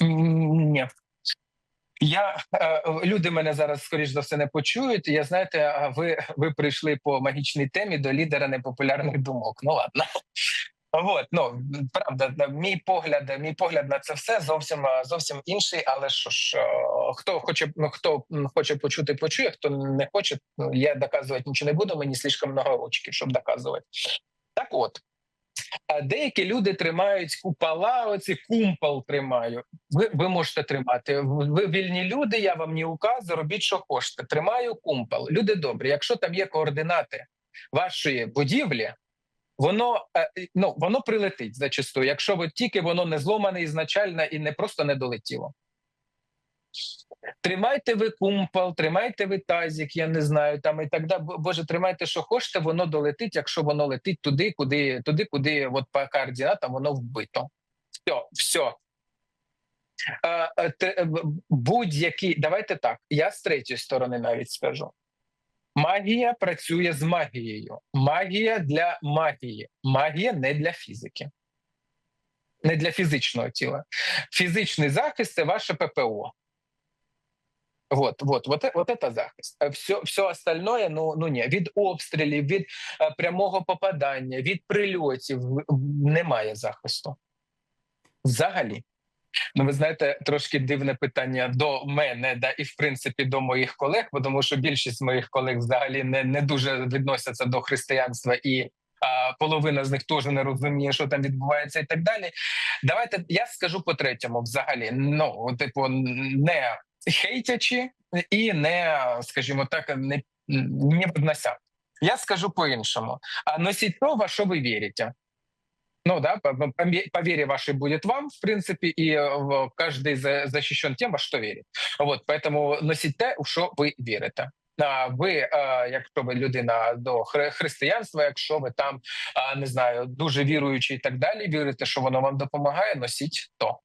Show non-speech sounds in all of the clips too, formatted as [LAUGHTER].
Ні. Я е, люди мене зараз скоріш за все не почують. Я знаєте, ви ви прийшли по магічній темі до лідера непопулярних думок. Ну ладно. От, ну правда, мій погляд, мій погляд на це все зовсім е, зовсім інший. Але що ж, е, хто хоче, ну хто хоче почути, почує. Хто не хоче, ну я доказувати нічого не буду. Мені слишком много ручки, щоб доказувати. Так, от а деякі люди тримають купола, оці кумпол тримаю. Ви, ви можете тримати. Ви вільні люди, я вам не указую, робіть, що хочете. Тримаю кумпол. Люди добрі. Якщо там є координати вашої будівлі, воно е, ну воно прилетить зачастую, якщо ви тільки воно не зломане ізначально і не просто не долетіло. Тримайте ви кумпол, тримайте ви тазік, я не знаю там і так далі. Боже, тримайте, що хочете, воно долетить, якщо воно летить туди, куди, туди, куди от по координатам воно вбито. Все, все. Будь-які, давайте так. Я з третьої сторони навіть скажу. Магія працює з магією. Магія для магії. Магія не для фізики, не для фізичного тіла. Фізичний захист це ваше ППО. Вот, вот, вот, э- вот это захист. Все, все остальное, ну, ну ні, від обстрілів, від е, прямого попадання, від прильотів немає захисту. Взагалі. Ну, ви знаєте, трошки дивне питання до мене, да, і в принципі до моїх колег, бо тому що більшість моїх колег взагалі не, не дуже відносяться до християнства, і половина з них теж не розуміє, що там відбувається, і так далі. Давайте я скажу по третьому, взагалі, ну типу, не хейтячи і не, скажімо так, не, не поднося. Я скажу по-іншому. А носіть то, во що ви вірите. Ну да, по, по, по вере вашей будет вам, в принципе, и э, каждый за, защищен тем, во что верит. Вот, поэтому носіть те, у що ви вірите. А ви, е, якщо ви людина до хри- християнства, якщо ви там а, не знаю, дуже віруючий і так далі, вірите, що воно вам допомагає, носіть то.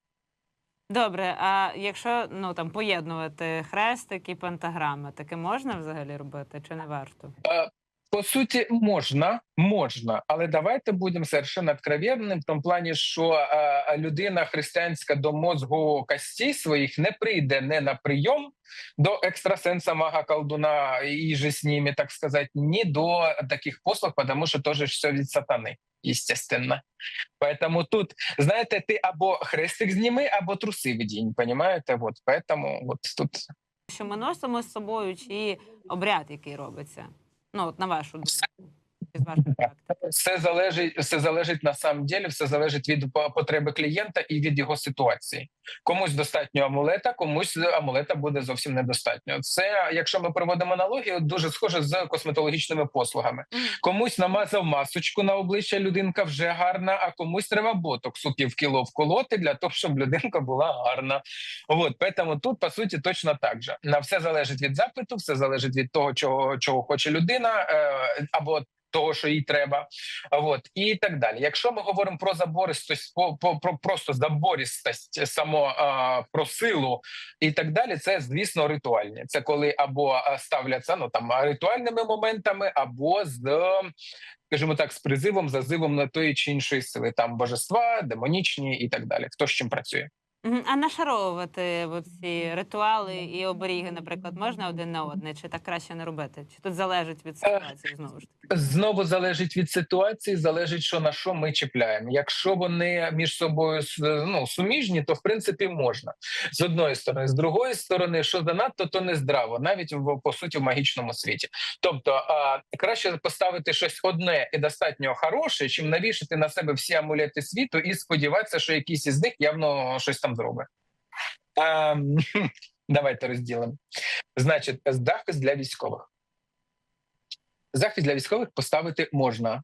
Добре, а якщо ну там поєднувати хрестик і пентаграми, таке можна взагалі робити чи не варто? Е, По суті, можна, можна, але давайте будемо совершенно откровенним в тому плані, що е, людина християнська до мозгу костей своїх не прийде не на прийом до екстрасенса, мага, колдуна і же з ними, так сказати, ні до таких послуг, тому що теж все від сатани, естественно. Поэтому тут, знаєте, ти або хрестик зніми, або труси вдінь, понимаете? Вот, поэтому вот тут Що ми носимо з собою, чи обряд, який робиться? Ну, от на вашу думку, з вашої практики. все залежить, все залежить на самом деле, все залежить від потреби клієнта і від його ситуації. Комусь достатньо амулета, комусь амулета буде зовсім недостатньо. Це, якщо ми проводимо аналогію, дуже схоже з косметологічними послугами. Комусь намазав масочку на обличчя, людинка вже гарна, а комусь треба ботоксу півкіло вколоти для того, щоб людинка була гарна. От тому тут по суті точно так же. На все залежить від запиту, все залежить від того, чого, чого хоче людина, е, або того, що їй треба, от і так далі. Якщо ми говоримо про забористость, по, по, про просто забористость, само а, про силу і так далі, це звісно ритуальні. Це коли або ставляться ну там ритуальними моментами, або з скажімо так, з призивом, зазивом на тої чи іншої сили, там божества, демонічні і так далі. Хто з чим працює? Мгм. А нашаровувати ці ритуали і оберіги, наприклад, можна один на одне, чи так краще не робити? Чи тут залежить від ситуації знову ж таки? Знову залежить від ситуації, залежить, що на що ми чіпляємо. Якщо вони між собою с- ну, суміжні, то в принципі можна з одної сторони, з другої сторони, що занадто, то не здраво, навіть в по суті в магічному світі. Тобто а, краще поставити щось одне і достатньо хороше, чим навішати на себе всі амулети світу і сподіватися, що якийсь із них явно щось там зробить. А, [LAUGHS] давайте розділимо. Значить, захист для військових. Захист для військових поставити можна.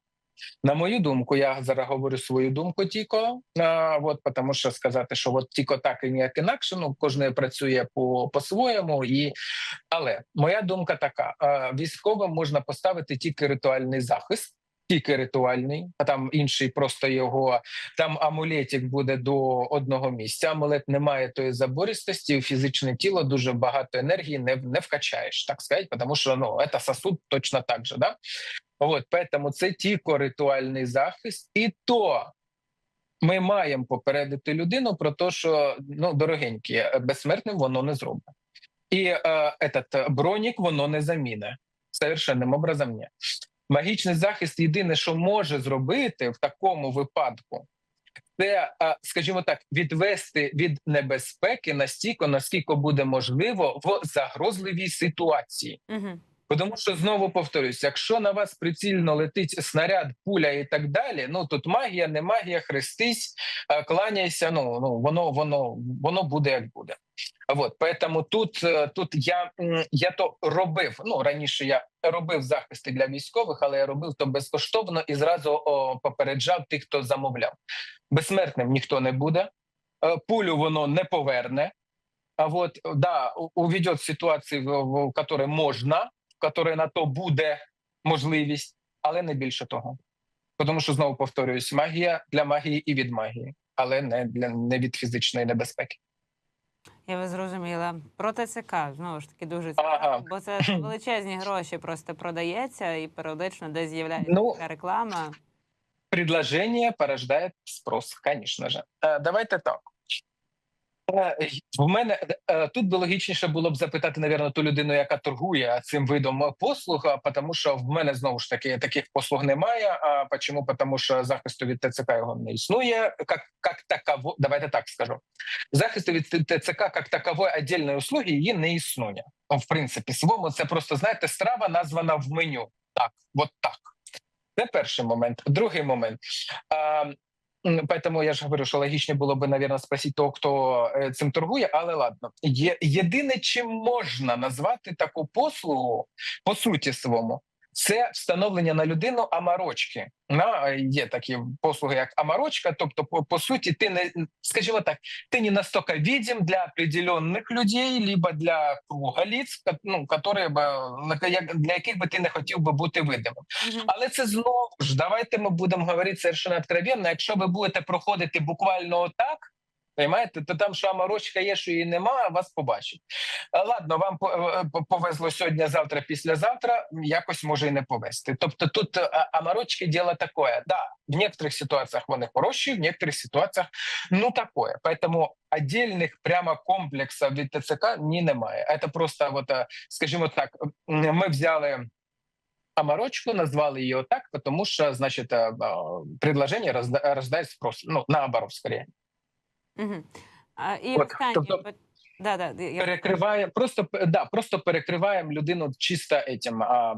На мою думку, я зараз говорю свою думку тільки, а, от, тому що сказати, що от тільки так і ніяк інакше, ну кожен працює по, по-своєму. І... Але моя думка така: а, військовим можна поставити тільки ритуальний захист, тільки ритуальний, а там інший просто його там амулетик буде до одного місця. Амулет не має тої забористості, фізичне тіло дуже багато енергії не, не вкачаєш, так сказати, тому що ну, це сосуд точно так же. Да? От, поэтому це тільки ритуальний захист, і то ми маємо попередити людину про те, що ну дорогенькі, безсмертним воно не зробить. І е, этот бронік воно не заміне. Совершенним образом ні. Магічний захист єдине, що може зробити в такому випадку, це, скажімо так, відвести від небезпеки настільки, наскільки буде можливо в загрозливій ситуації. Угу. Тому що знову повторюсь, якщо на вас прицільно летить снаряд, пуля і так далі, ну тут магія, не магія, хрестись, е, кланяйся. Ну ну воно воно воно буде як буде. От поэтому тут е, тут я я то робив. Ну раніше я робив захисти для військових, але я робив то безкоштовно і зразу о, попереджав тих, хто замовляв. Безсмертним ніхто не буде, е, пулю воно не поверне. А от да, уведет в ситуації, в, в, которой можна которой на то буде можливість, але не більше того. Тому що знову повторююсь, магія для магії і від магії, але не для не від фізичної небезпеки. Я вас зрозуміла. Про ТЦК знову ж таки дуже цікаво, Ага. бо це [CLEARS THROAT] величезні гроші просто продається і періодично десь з'являється Ну, така реклама. Предложение порождает спрос, конечно же. Е, Давайте так. Е, В мене е, тут би логічніше було б запитати, навірно, ту людину, яка торгує цим видом послуг, тому що в мене знову ж таки таких послуг немає. А чому? Тому що захисту від ТЦК його не існує, як, як таково, давайте так скажу. Захисту від ТЦК як такової віддільної услуги її не існує. В принципі, своєму це просто знаєте, страва названа в меню. Так, от так. Це перший момент. Другий момент. Поэтому я ж говорю, що логічно було би, наверное, спросити того, хто е, цим торгує, але ладно. Є, єдине, чим можна назвати таку послугу по суті своєму, це встановлення на людину амарочки. На, е, є такі послуги, як амарочка. Тобто, по, по суті, ти не скажімо так, ти не настільки відім для определенних людей, либо для круга ка- ну, которые би, на- як- для яких би ти не хотів би бути видимим. Але це знову ж давайте ми будемо говорити совершенно откровенно. Якщо ви будете проходити буквально отак, Понимаєте, то там що аморочка є, що її немає, вас побачать. Е, Ладно, вам по- е, по- повезло сьогодні, завтра, післязавтра, якось може і не повезти. Тобто тут е, аморочки діло таке. Да, в некоторих ситуаціях вони хороші, в некоторих ситуаціях ну такое. Поэтому отдельных прямо комплексів від ТЦК ні немає. Це просто, вот, е, скажімо так, м, ми взяли Амарочку назвали її отак, тому що, значить, е, е, предложення розда- рождає спрос. Ну, наоборот, скоріше. Мгм. А, і От, останнє тобто- да, да, я... Перекриває, просто да, просто перекриваємо людину чисто этим а,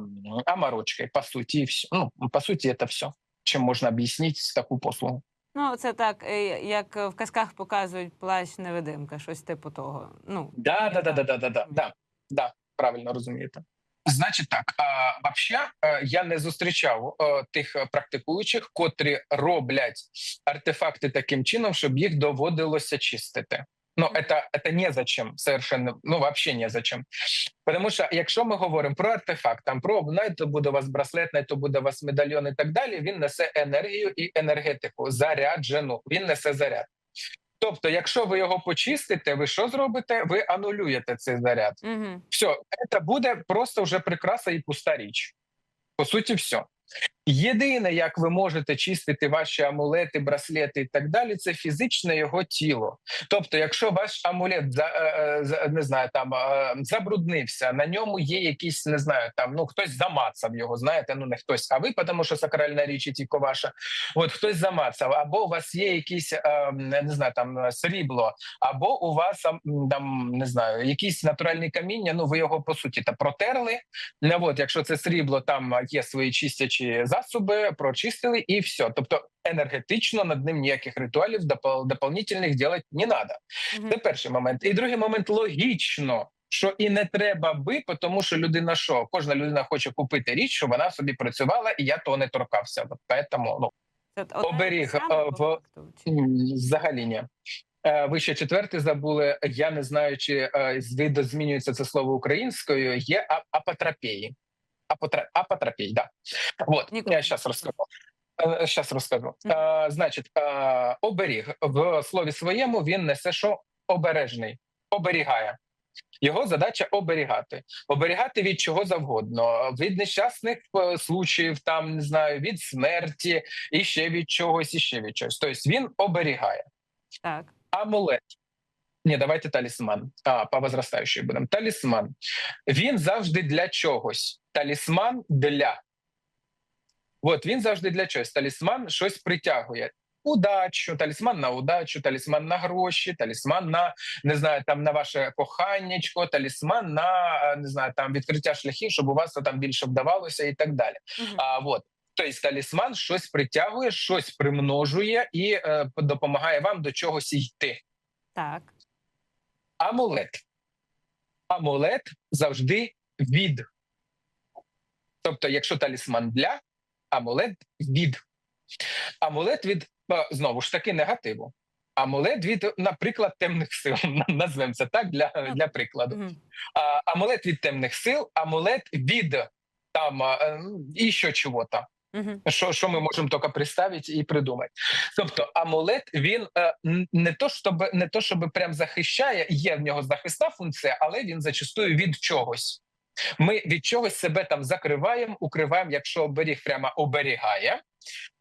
по суті, і все. Ну, по суті, це все. Чим можна об'яснити таку послугу. Ну, це так, е, як в казках показують плащ невидимка, щось типу того. Ну, Да, да, да, да, да, да, да, да, да, правильно розумієте. Значить так, а, вообще, е, я не зустрічав е, тих е, практикуючих, котрі роблять артефакти таким чином, щоб їх доводилося чистити. Ну, это, это незачем совершенно, ну, вообще незачем. Тому що якщо ми говоримо про артефакт, там про навіть то буде у вас браслет, навіть то буде у вас медальйон і так далі, він несе енергію і енергетику, заряджену, він несе заряд. Тобто, якщо ви його почистите, ви що зробите? Ви анулюєте цей заряд. угу. Все, це буде просто вже прикраса і пуста річ. По суті, все. Єдине, як ви можете чистити ваші амулети, браслети і так далі, це фізичне його тіло. Тобто, якщо ваш амулет е, е, не знаю, там е, забруднився, на ньому є якісь, не знаю, там ну хтось замацав його, знаєте, ну не хтось, а ви, тому що сакральна річ і тільки ваша. От хтось замацав, або у вас є якісь не знаю, там срібло, або у вас ам, там не знаю, якісь натуральні каміння. Ну ви його по суті та протерли. От, якщо це срібло, там є свої чистячі засоби, прочистили і все. Тобто енергетично над ним ніяких ритуалів допол- дополнительних делать не треба. Це перший момент. І другий момент логічно. Що і не треба би, тому що людина що кожна людина хоче купити річ, щоб вона собі працювала, і я того не торкався. Поэтому, ну Це Оберіг, в- Взагалі ні. Е, Ви ще четвертий забули. Я не знаю, чи е, з- видозмінюється це слово українською. Є а- апотропії. Апотра... Апотропій, да. Вот, Ніколи я зараз чула. розкажу. Зараз розкажу. Е, Значить, е, оберіг в слові своєму він несе що обережний, оберігає. Його задача оберігати, оберігати від чого завгодно, від нещасних е, случаїв, там не знаю, від смерті, і ще від чогось, і ще від чогось. Тобто він оберігає. Так. Амулет. Ні, давайте талісман. А, по возрастаючій будемо. Талісман. Він завжди для чогось. Талісман для. От він завжди для чогось. Талісман щось притягує. Удачу, талісман на удачу, талісман на гроші, талісман на не знаю, там на ваше коханнячко, талісман на е, не знаю, там відкриття шляхів, щоб у вас там більше вдавалося, і так далі. Мгм. А вот тобто талісман щось притягує, щось примножує і е, допомагає вам до чогось йти. Так. Амулет. Амулет завжди від. Тобто, якщо талісман для, амулет від. Амулет від е, знову ж таки негативу. Амулет від, наприклад, темних сил. [LAUGHS] Назвемо це так для, для прикладу. А, амулет від темних сил, амулет від там е, і що чого-то. Мгм. Що, що ми можемо тільки представити і придумати. Тобто, амулет він е, не то, щоб не то, щоб прям захищає, є в нього захисна функція, але він зачастую від чогось. Ми від чогось себе там закриваємо, укриваємо. Якщо оберіг прямо оберігає,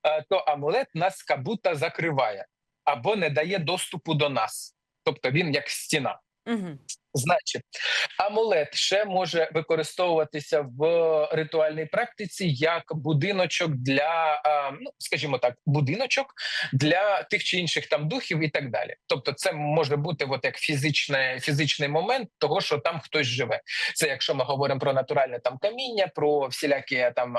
е, то амулет нас кабута закриває або не дає доступу до нас. Тобто він як стіна. Мгм. Значить, амулет ще може використовуватися в ритуальній практиці як будиночок для, ну скажімо так, будиночок для тих чи інших там духів і так далі. Тобто, це може бути от як фізичне, фізичний момент того, що там хтось живе. Це якщо ми говоримо про натуральне там каміння, про всілякі там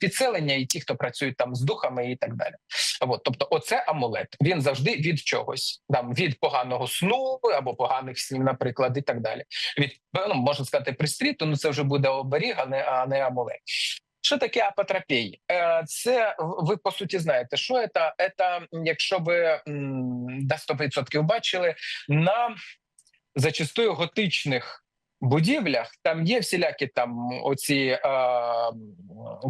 підселення і ті, хто працюють там з духами і так далі. От, тобто, оце амулет. Він завжди від чогось, там від поганого сну або поганих снів, наприклад, і так далі. Від ну, можна сказати, пристріту, ну це вже буде оберіг, а не, а не амулет. Що таке апотропій? Е, Це ви по суті знаєте, що це? Це, якщо ви до 100% бачили, на зачастую готичних будівлях там є всілякі там оці е,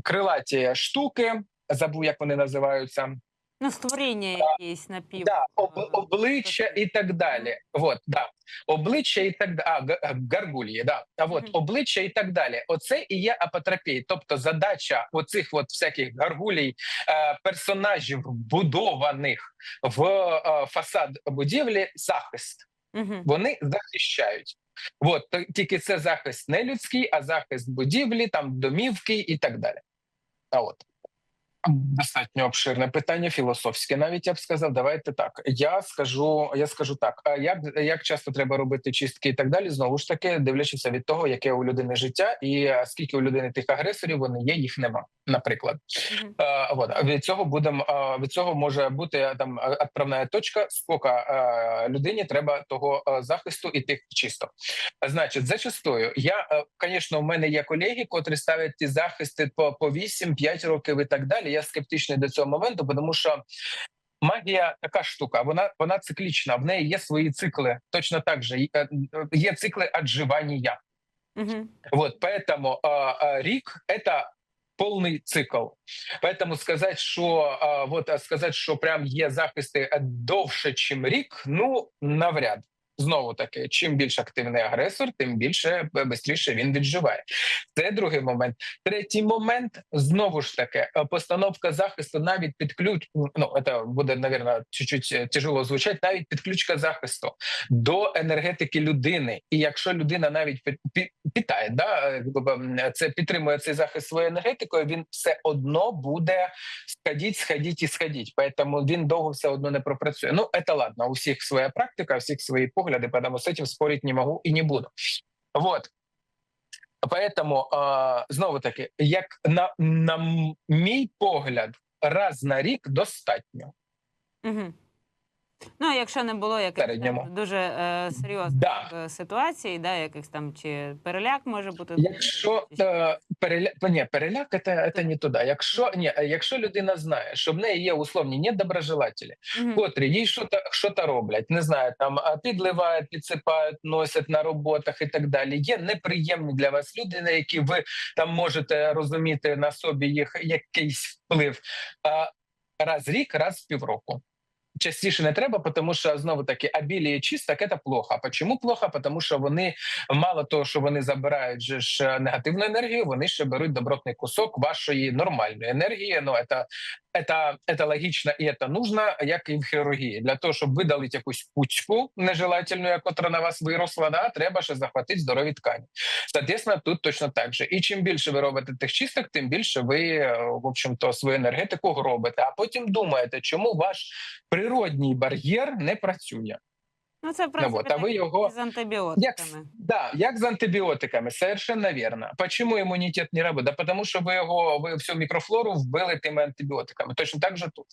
крилаті штуки. Забув, як вони називаються. Ну, створіння якісь напів. Да, об, е, обличчя і так далі. Вот, да. Обличчя і так далі. А, га- гаргулії, да. А от Мгм. обличчя і так далі. Оце і є апотропія. Тобто задача оцих от всяких гаргулій, е, персонажів, вбудованих в е, фасад будівлі, захист. Мгм. Вони захищають. От тільки це захист не людський, а захист будівлі, там домівки і так далі. А от. Достатньо обширне питання, філософське, навіть я б сказав. Давайте так. Я скажу, я скажу так. Як, як часто треба робити чистки і так далі? Знову ж таки, дивлячись від того, яке у людини життя, і е, скільки у людини тих агресорів вони є, їх нема. Наприклад. Е, вот. Від цього будемо е, від цього може бути там відправна точка. Скільки людині треба того захисту і тих чисто. Значить, зачастую я, звісно, у мене є колеги, котрі ставлять ті захисти по, по 8-5 років і так далі Я скептичний до цього моменту, тому що. Магія така штука, вона вона циклічна. В неї є свої цикли. Точно так же Є- е, є цикли отживання. Мгм. Вот, поэтому а, а, рік это повний цикл. Поэтому сказати, що а, вот а сказати, що прям є захисти е, довше, чим рік, ну навряд. Знову таки, чим більш активний агресор, тим більше швидше він відживає. Це другий момент. Третій момент знову ж таки е, постановка захисту навіть під ключ. Ну це буде навірно чуть-чуть е, тяжело звучати. Навіть підключка захисту до енергетики людини. І якщо людина навіть питає, да е, це підтримує цей захист своєю енергетикою, він все одно буде сходіть, сходіть і сходіть. Поэтому він довго все одно не пропрацює. Ну, це ладно, у всіх своя практика, у всіх свої погляди, поэтому з цим спорити не можу і не буду. Вот. Поэтому, э, знову таки, як на, на мій погляд, раз на рік достатньо. Мгм. Ну, якщо не було якихось Середньому. дуже е, серйозних Да. е, ситуацій, да, якихось там чи переляк може бути. Якщо е, переля... ні, переляк це, це не туди. Якщо ні, е, якщо людина знає, що в неї є условні недоброжелателі, Мгм. котрі їй що то роблять, не знаю, там підливають, підсипають, носять на роботах і так далі. Є неприємні для вас люди, на які ви там можете розуміти на собі їх якийсь вплив. А, раз рік, раз в півроку. Частіше не треба, тому що знову таки обіліє чисток це плохо. Чому плохо? Тому що вони мало того, що вони забирають же ж е, негативну енергію, вони ще беруть добротний кусок вашої нормальної енергії. Ну це, це, это логично і это нужно, як і в хірургії. Для того, щоб видалити якусь пучку нежелательну, яка на вас виросла, да, треба ще захватити здорові ткані. Соответственно, тут точно так же. І чим більше ви робите тих чисток, тим більше ви, е, в общем-то, свою енергетику робите. А потім думаєте, чому ваш природній бар'єр не працює. Ну, це принципі вот, а ви його- з антибіотиками. Як, да, як з антибіотиками, совершенно верно. Почему імунітет не робить? Да потому що ви його ви всю мікрофлору вбили тими антибіотиками. Точно так же тут.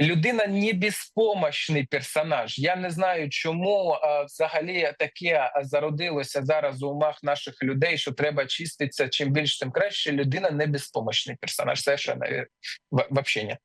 Людина не безпомощний персонаж. Я не знаю, чому а, взагалі таке зародилося зараз у умах наших людей, що треба чиститися чим більше, тим краще. Людина не безпомощний персонаж. Совершенно вірно. В- Вообще ні.